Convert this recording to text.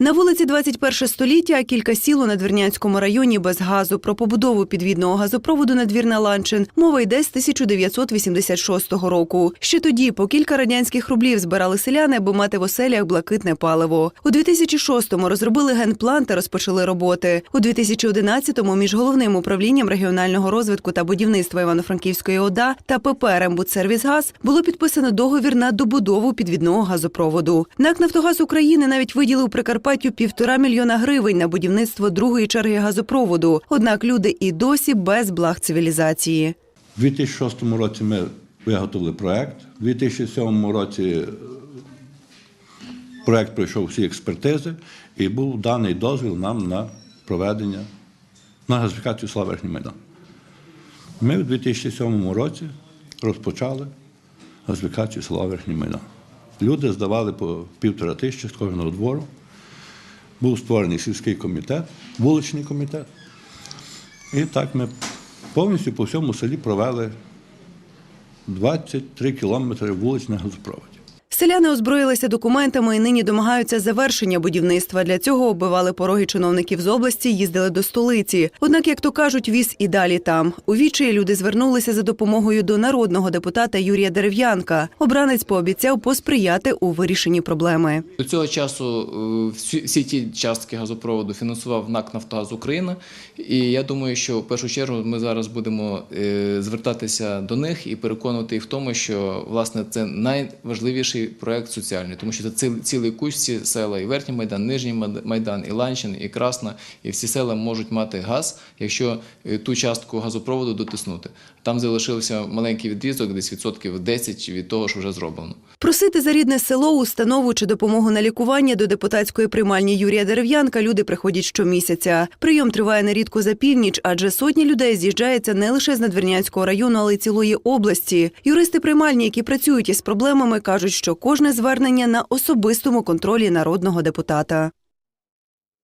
На вулиці 21 століття, кілька сіл у Надвірнянському районі без газу. Про побудову підвідного газопроводу Надвірна Ланчин мова йде з 1986 року. Ще тоді по кілька радянських рублів збирали селяни, аби мати в оселях блакитне паливо. У 2006-му розробили генплан та розпочали роботи. У 2011-му між головним управлінням регіонального розвитку та будівництва Івано-Франківської ОДА та ПП «Рембудсервісгаз» було підписано договір на добудову підвідного газопроводу. НАК «Нафтогаз України» навіть виділив Прикарпаттю півтора мільйона гривень на будівництво другої черги газопроводу. Однак люди і досі без благ цивілізації. У 2006 році ми виготовили проект. У 2007 році е, проект пройшов всі експертизи і був даний дозвіл нам на проведення на газифікацію села Верхній Майдан. Ми в 2007 році розпочали газифікацію села Верхній Майдан. Люди здавали по півтора тисячі з кожного двору. Був створений сільський комітет, вуличний комітет. І так ми повністю по всьому селі провели 23 кілометри вуличних газопроводів. Селяни озброїлися документами і нині домагаються завершення будівництва. Для цього оббивали пороги чиновників з області, їздили до столиці. Однак, як то кажуть, віз і далі там. У вічі люди звернулися за допомогою до народного депутата Юрія Дерев'янка. Обранець пообіцяв посприяти у вирішенні проблеми. До цього часу е, всі, ті частки газопроводу фінансував НАК «Нафтогаз Україна. І я думаю, що в першу чергу ми зараз будемо е, звертатися до них і переконувати їх в тому, що власне це найважливіший проект соціальний, тому що це ціл- цілий кущ села, і Верхній Майдан, Нижній Майдан, і Ланчин, і Красна, і всі села можуть мати газ, якщо е, ту частку газопроводу дотиснути. Там залишився маленький відрізок, десь відсотків 10 від того, що вже зроблено. Просити за рідне село, установу чи допомогу на лікування до депутатської приймальні Юрія Дерев'янка люди приходять щомісяця. Прийом триває нерідко за північ, адже сотні людей з'їжджаються не лише з Надвірнянського району, але й цілої області. Юристи приймальні, які працюють із проблемами, кажуть, що кожне звернення на особистому контролі народного депутата.